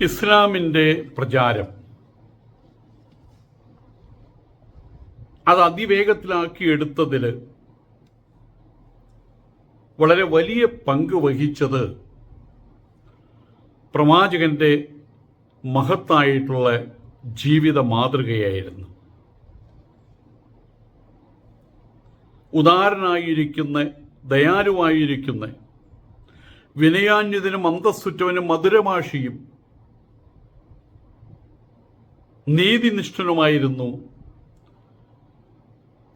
ഇസ്ലാമിന്റെ പ്രചാരം. അത് അതിവേഗത്തിലാക്കി എടുത്തതിൽ വളരെ വലിയ പങ്ക് വഹിച്ചത് പ്രവാചകന്റെ മഹത്തായിട്ടുള്ള ജീവിത മാതൃകയായിരുന്നു. ഉദാരനായിരിക്കുന്ന ദയാലുവായിരിക്കുന്ന വിനയാന്യതിനും അന്തസ്സുറ്റവനും മധുരമാഷിയും നീതിനിഷ്ഠനുമായിരുന്നു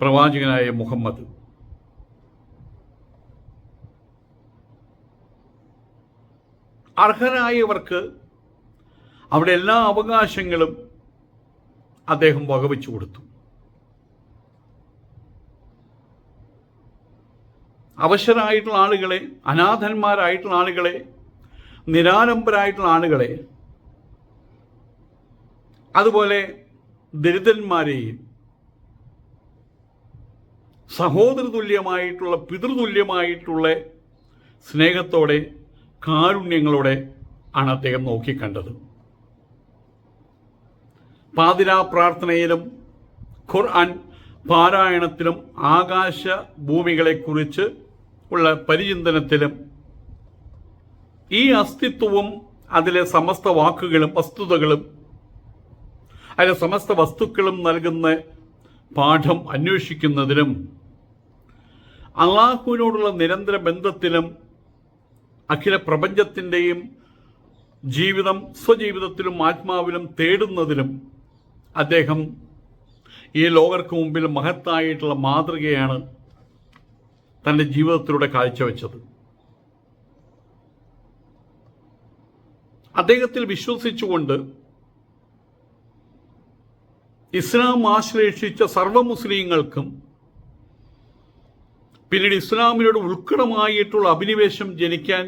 പ്രവാചകനായ മുഹമ്മദ്. അർഹരായവർക്ക് അവിടെ എല്ലാ അവകാശങ്ങളും അദ്ദേഹം വകവെച്ചു കൊടുത്തു. അവശരായിട്ടുള്ള ആളുകളെ അനാഥന്മാരായിട്ടുള്ള ആളുകളെ നിരാലംബരായിട്ടുള്ള ആളുകളെ അതുപോലെ ദരിദ്രന്മാരെയും സഹോദരതുല്യമായിട്ടുള്ള പിതൃതുല്യമായിട്ടുള്ള സ്നേഹത്തോടെ കാരുണ്യങ്ങളോടെ ആണ് അദ്ദേഹം നോക്കിക്കണ്ടത്. പാതിരാ പ്രാർത്ഥനയിലും ഖുർആൻ പാരായണത്തിലും ആകാശ ഭൂമികളെക്കുറിച്ച് ഉള്ള പരിചിന്തനത്തിലും ഈ അസ്തിത്വവും അതിലെ സമസ്ത വാക്കുകളും വസ്തുതകളും അതിലെ സമസ്ത വസ്തുക്കളും നൽകുന്ന പാഠം അന്വേഷിക്കുന്നതിനും അള്ളാഹുവിനോടുള്ള നിരന്തര ബന്ധത്തിലും അഖില പ്രപഞ്ചത്തിന്റെയും ജീവിതം സ്വജീവിതത്തിലും ആത്മാവിലും തേടുന്നതിലും അദ്ദേഹം ഈ ലോകർക്ക് മുമ്പിൽ മഹത്തായിട്ടുള്ള മാതൃകയാണ് തന്റെ ജീവിതത്തിലൂടെ കാഴ്ചവെച്ചത്. അദ്ദേഹത്തിൽ വിശ്വസിച്ചുകൊണ്ട് ഇസ്ലാം ആശ്ലേഷിച്ച സർവ മുസ്ലിങ്ങൾക്കും പിന്നീട് ഇസ്ലാമിനോട് ഉൾക്കടമായിട്ടുള്ള അഭിനിവേശം ജനിക്കാൻ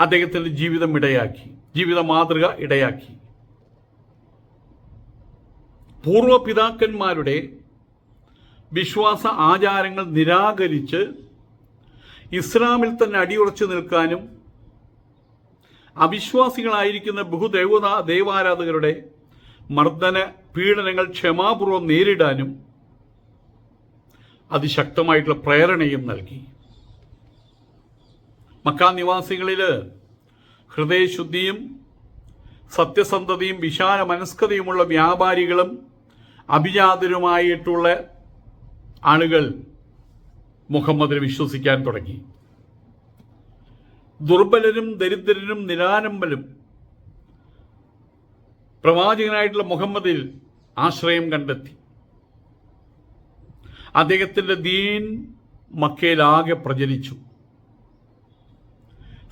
അദ്ദേഹത്തിന്റെ ജീവിതം ഇടയാക്കി ജീവിത മാതൃക ഇടയാക്കി. പൂർവ പിതാക്കന്മാരുടെ വിശ്വാസ ആചാരങ്ങൾ നിരാകരിച്ച് ഇസ്ലാമിൽ തന്നെ അടിയുറച്ചു നിൽക്കാനും അവിശ്വാസികളായിരിക്കുന്ന ബഹുദേവത ദൈവാരാധകരുടെ മർദ്ദന പീഡനങ്ങൾ ക്ഷമാപൂർവം നേരിടാനും അതിശക്തമായിട്ടുള്ള പ്രേരണയും നൽകി. മക്കാ നിവാസികളിൽ ഹൃദയശുദ്ധിയും സത്യസന്ധതയും വിശാല മനസ്കതയുമുള്ള വ്യാപാരികളും അഭിജാതരുമായിട്ടുള്ള ആളുകൾ മുഹമ്മദിനെ വിശ്വസിക്കാൻ തുടങ്ങി. ദുർബലരും ദരിദ്രരും നിരാലംബലും പ്രവാചകനായിട്ടുള്ള മുഹമ്മദിൽ ആശ്രയം കണ്ടെത്തി. അദ്ദേഹത്തിന്റെ ദീൻ മക്കയിലാകെ പ്രചരിച്ചു.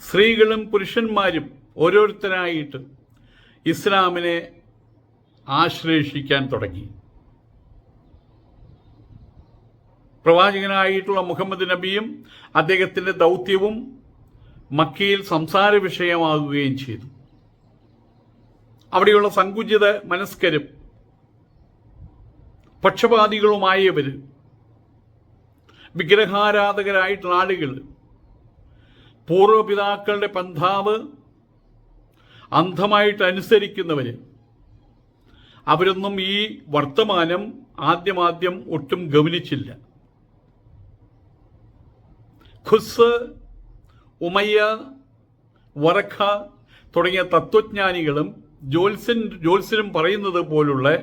സ്ത്രീകളും പുരുഷന്മാരും ഓരോരുത്തരായിട്ട് ഇസ്ലാമിനെ ആശ്ലേഷിക്കാൻ തുടങ്ങി. പ്രവാചകനായിട്ടുള്ള മുഹമ്മദ് നബിയും അദ്ദേഹത്തിന്റെ ദൗത്യവും മക്കയിൽ സംസാര വിഷയമാകുകയും ചെയ്തു. അവിടെയുള്ള സങ്കുചിത മനസ്കരും പക്ഷപാതികളുമായവർ വിഗ്രഹാരാധകരായിട്ടുള്ള ആളുകൾ പൂർവപിതാക്കളുടെ പന്ഥാവ് അന്ധമായിട്ട് അനുസരിക്കുന്നവർ അവരൊന്നും ഈ വർത്തമാനം ആദ്യമാദ്യം ഒട്ടും ഗമനിച്ചില്ല ഖുസ് ഉമയ്യ വറഖ തുടങ്ങിയ തത്വജ്ഞാനികളും ജ്യോത്സ്യൻ ജ്യോത്സ്യനും പറയുന്നത് പോലുള്ള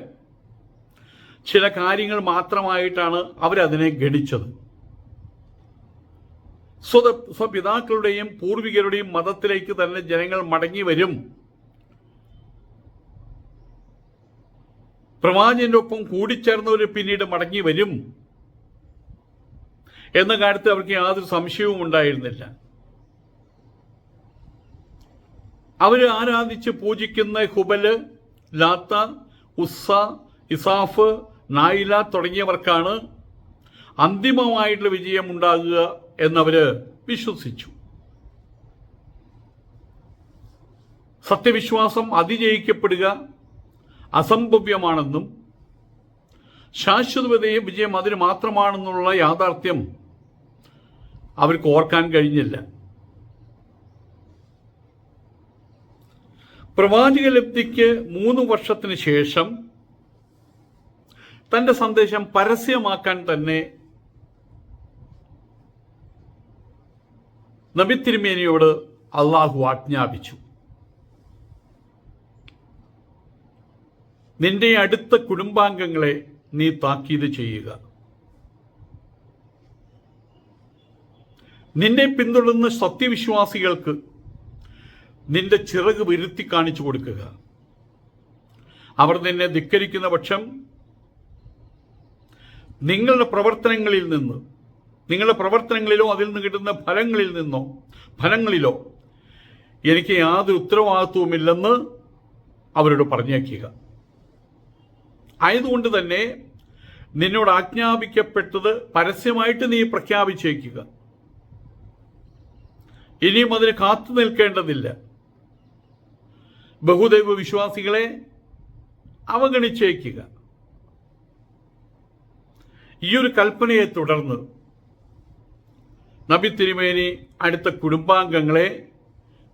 ചില കാര്യങ്ങൾ മാത്രമായിട്ടാണ് അവരതിനെ ഗണിച്ചത്. സ്വത സ്വപിതാക്കളുടെയും പൂർവികരുടെയും മതത്തിലേക്ക് തന്നെ ജനങ്ങൾ മടങ്ങി വരും. പ്രവാചകന്റെ ഒപ്പം കൂടിച്ചേർന്നവർ പിന്നീട് മടങ്ങി വരും. എന്ന കാര്യത്തിൽ അവർക്ക് യാതൊരു സംശയവും ഉണ്ടായിരുന്നില്ല. അവർ ആരാധിച്ച് പൂജിക്കുന്ന ഹുബൽ ലാത്ത ഉസ്സ ഇസാഫ് നായില തുടങ്ങിയവർക്കാണ് അന്തിമമായിട്ടുള്ള വിജയം ഉണ്ടാകുക എന്നവര് വിശ്വസിച്ചു. സത്യവിശ്വാസം അതിജയിക്കപ്പെടുക അസംഭവ്യമാണെന്നും ശാശ്വതതയെ വിജയം അതിന് മാത്രമാണെന്നുള്ള യാഥാർത്ഥ്യം അവർക്ക് ഓർക്കാൻ കഴിഞ്ഞില്ല. പ്രവാചക ലബ്ധിക്ക് മൂന്ന് വർഷത്തിന് ശേഷം തന്റെ സന്ദേശം പരസ്യമാക്കാൻ തന്നെ നബി തിരുമേനിയോട് അള്ളാഹു ആജ്ഞാപിച്ചു. നിന്റെ അടുത്ത കുടുംബാംഗങ്ങളെ നീ താക്കീത് ചെയ്യുക. നിന്നെ പിന്തുടരുന്ന സത്യവിശ്വാസികൾക്ക് നിന്റെ ചിറക് വിരുത്തി കാണിച്ചു കൊടുക്കുക. അവർ നിന്നെ ധിക്കരിക്കുന്ന പക്ഷം നിങ്ങളുടെ പ്രവർത്തനങ്ങളിൽ നിന്ന് നിങ്ങളുടെ പ്രവർത്തനങ്ങളിലോ അതിൽ നിന്ന് കിട്ടുന്ന ഫലങ്ങളിൽ നിന്നോ ഫലങ്ങളിലോ എനിക്ക് യാതൊരു ഉത്തരവാദിത്വമില്ലെന്ന് അവരോട് പറഞ്ഞേക്കുക ആയതുകൊണ്ട് തന്നെ നിന്നോട് ആജ്ഞാപിക്കപ്പെട്ടത് പരസ്യമായിട്ട് നീ പ്രഖ്യാപിച്ചേക്കുക. ഇനിയും അതിന് കാത്തു നിൽക്കേണ്ടതില്ല. ബഹുദൈവ വിശ്വാസികളെ അവഗണിച്ചേക്കുക. ഈ ഒരു കൽപ്പനയെ തുടർന്ന് നബി തിരുമേനി അടുത്ത കുടുംബാംഗങ്ങളെ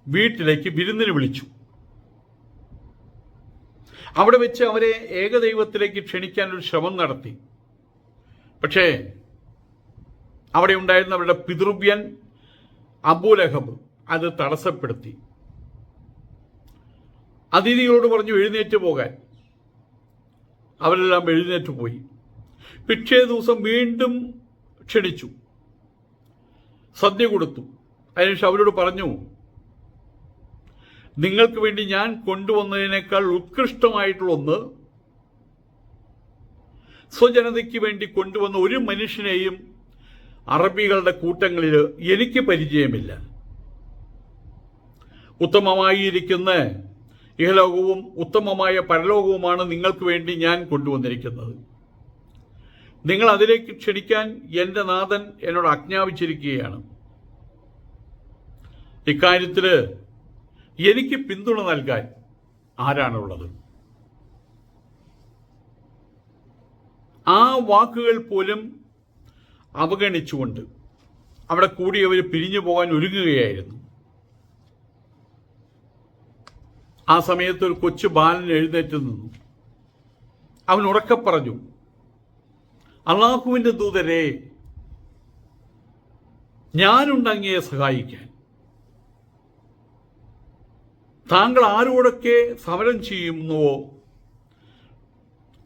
വീട്ടിലേക്ക് വിരുന്നിന് വിളിച്ചു. അവിടെ വെച്ച് അവരെ ഏകദൈവത്തിലേക്ക് ക്ഷണിക്കാൻ ഒരു ശ്രമം നടത്തി. പക്ഷേ അവിടെ ഉണ്ടായിരുന്ന അവരുടെ പിതൃവ്യൻ അബൂലഹബ് അത് തടസ്സപ്പെടുത്തി. അതിഥികളോട് പറഞ്ഞു എഴുന്നേറ്റ് പോകാൻ. അവരെല്ലാം എഴുന്നേറ്റ് പോയി. പിറ്റേ ദിവസം വീണ്ടും ക്ഷണിച്ചു. സദ്യ കൊടുത്തു. അതിനുശേഷം അവരോട് പറഞ്ഞു നിങ്ങൾക്ക് വേണ്ടി ഞാൻ കൊണ്ടുവന്നതിനേക്കാൾ ഉത്കൃഷ്ടമായിട്ടുള്ളൊന്ന് സ്വജനതയ്ക്ക് വേണ്ടി കൊണ്ടുവന്ന ഒരു മനുഷ്യനെയും അറബികളുടെ കൂട്ടങ്ങളിൽ എനിക്ക് പരിചയമില്ല. ഉത്തമമായിരിക്കുന്ന ഇഹലോകവും ഉത്തമമായ പരലോകവുമാണ് നിങ്ങൾക്ക് വേണ്ടി ഞാൻ കൊണ്ടുവന്നിരിക്കുന്നത്. നിങ്ങൾ അതിലേക്ക് ക്ഷണിക്കാൻ എന്റെ നാഥൻ എന്നോട് ആജ്ഞാപിച്ചിരിക്കുകയാണ്. ഇക്കാര്യത്തിൽ എനിക്ക് പിന്തുണ നൽകാൻ ആരാണുള്ളത്? ആ വാക്കുകൾ പോലും അവഗണിച്ചുകൊണ്ട് അവിടെ കൂടിയവർ പിരിഞ്ഞു പോകാൻ ഒരുങ്ങുകയായിരുന്നു. ആ സമയത്ത് ഒരു കൊച്ചു ബാലൻ എഴുന്നേറ്റ് നിന്നു. അവൻ ഉറക്കെ പറഞ്ഞു അള്ളാഹുവിന്റെ ദൂതരെ ഞാനുണ്ടങ്ങിയെ സഹായിക്കാൻ. താങ്കൾ ആരോടൊക്കെ സമരം ചെയ്യുന്നുവോ?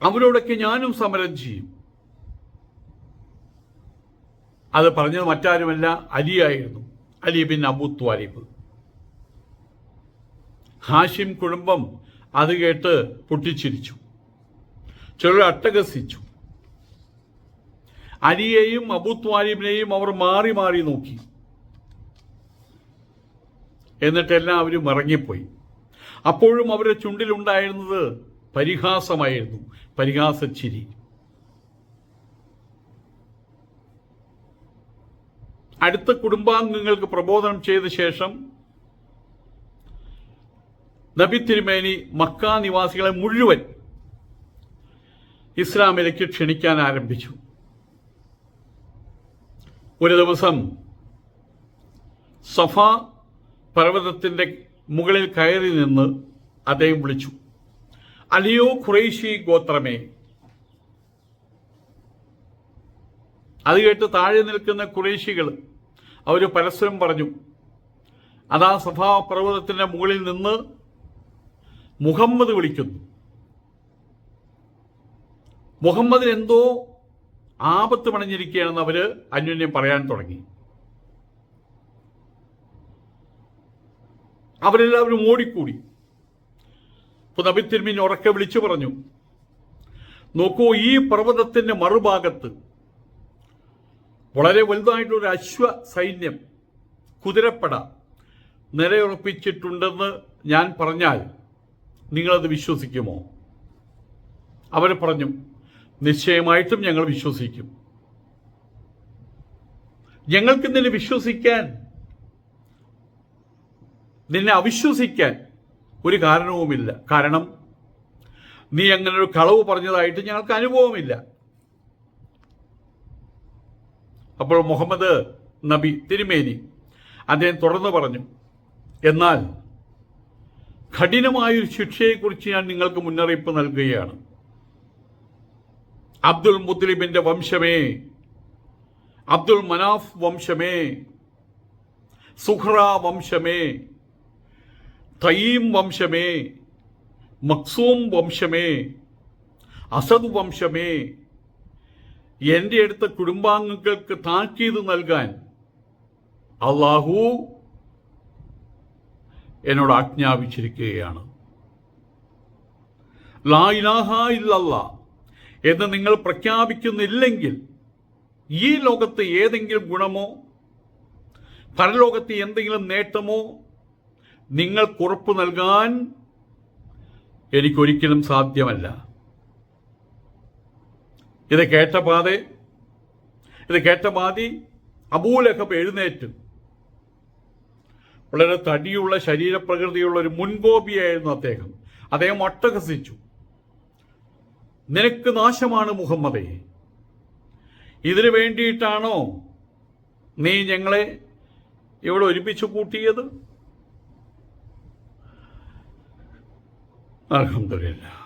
അവരോടൊക്കെ ഞാനും സമരം ചെയ്യും. അത് പറഞ്ഞത് മറ്റാരുമല്ല അലിയായിരുന്നു അലി ബിൻ അബു ത്വാലിബ്. ഹാഷിം കുടുംബം അത് കേട്ട് പൊട്ടിച്ചിരിച്ചു. ചിലർ അട്ടഹസിച്ചു. അലിയെയും അബുത്വാലിമിനെയും അവർ മാറി മാറി നോക്കി. എന്നിട്ട് എല്ലാവരും ഇറങ്ങിപ്പോയി അപ്പോഴും അവരുടെ ചുണ്ടിലുണ്ടായിരുന്നത് പരിഹാസമായിരുന്നു. പരിഹാസച്ചിരി. അടുത്ത കുടുംബാംഗങ്ങൾക്ക് പ്രബോധനം ചെയ്ത ശേഷം നബി തിരുമേനി മക്ക നിവാസികളെ മുഴുവൻ ഇസ്ലാമിലേക്ക് ക്ഷണിക്കാൻ ആരംഭിച്ചു. ഒരു ദിവസം സഫ പർവതത്തിന്റെ മുകളിൽ കയറി നിന്ന് അദ്ദേഹം വിളിച്ചു അലിയോ ഖുറൈശി ഗോത്രമേ അത് കേട്ട് താഴെ നിൽക്കുന്ന കുറേശികൾ അവർ പരസ്പരം പറഞ്ഞു അതാ സഭാ പർവതത്തിന്റെ മുകളിൽ നിന്ന് മുഹമ്മദ് വിളിക്കുന്നു. മുഹമ്മദിന് എന്തോ ആപത്ത് പണഞ്ഞിരിക്കുകയാണെന്ന് അവർ അന്യോന്യം പറയാൻ തുടങ്ങി. അവരെല്ലാവരും ഓടിക്കൂടി. ഇപ്പൊ നബി തിരുമീൻ ഉറക്കെ വിളിച്ചു പറഞ്ഞു നോക്കൂ ഈ പർവതത്തിന്റെ മറുഭാഗത്ത് വളരെ വലുതായിട്ടുള്ള ഒരു അശ്വ സൈന്യം കുതിരപ്പട നിലയുറപ്പിച്ചിട്ടുണ്ടെന്ന് ഞാൻ പറഞ്ഞാൽ നിങ്ങളത് വിശ്വസിക്കുമോ? അവർ പറഞ്ഞു നിശ്ചയമായിട്ടും ഞങ്ങൾ വിശ്വസിക്കും. ഞങ്ങൾക്ക് നിന്നെ വിശ്വസിക്കാൻ നിന്നെ അവിശ്വസിക്കാൻ ഒരു കാരണവുമില്ല. കാരണം നീ അങ്ങനെ ഒരു കളവ് പറഞ്ഞതായിട്ട് ഞങ്ങൾക്ക് അനുഭവമില്ല. അപ്പോൾ മുഹമ്മദ് നബി തിരുമേനി അദ്ദേഹം തുടർന്ന് പറഞ്ഞു എന്നാൽ കഠിനമായൊരു ശിക്ഷയെക്കുറിച്ച് ഞാൻ നിങ്ങൾക്ക് മുന്നറിയിപ്പ് നൽകുകയാണ്. അബ്ദുൽ മുത്തലിബിന്റെ വംശമേ അബ്ദുൽ മനാഫ് വംശമേ സുഹ്റ വംശമേ തയീം വംശമേ മക്സൂം വംശമേ അസദ് വംശമേ എന്റെ അടുത്ത കുടുംബാംഗങ്ങൾക്ക് താക്കീത് നൽകാൻ അള്ളാഹു എന്നോട് ആജ്ഞാപിച്ചിരിക്കുകയാണ്. ലാ ഇലാഹ ഇല്ലല്ല. എന്ന് നിങ്ങൾ പ്രഖ്യാപിക്കുന്നില്ലെങ്കിൽ ഈ ലോകത്ത് ഏതെങ്കിലും ഗുണമോ? പരലോകത്ത് എന്തെങ്കിലും നേട്ടമോ? നിങ്ങൾക്ക് കുറപ്പ് നൽകാൻ എനിക്കൊരിക്കലും സാധ്യമല്ല. ഇത് കേട്ട പാതെ ഇത് കേട്ട പാതി അബൂലഹബ് എഴുന്നേറ്റ്. വളരെ തടിയുള്ള ശരീരപ്രകൃതിയുള്ള ഒരു മുൻകോപിയായിരുന്നു അദ്ദേഹം. അദ്ദേഹം ഒട്ടഹസിച്ചു നിനക്ക് നാശമാണ് മുഹമ്മദേ. ഇതിനു വേണ്ടിയിട്ടാണോ നീ ഞങ്ങളെ ഇവിടെ ഒരുമിച്ച് കൂട്ടിയത്? അലഹമില്ല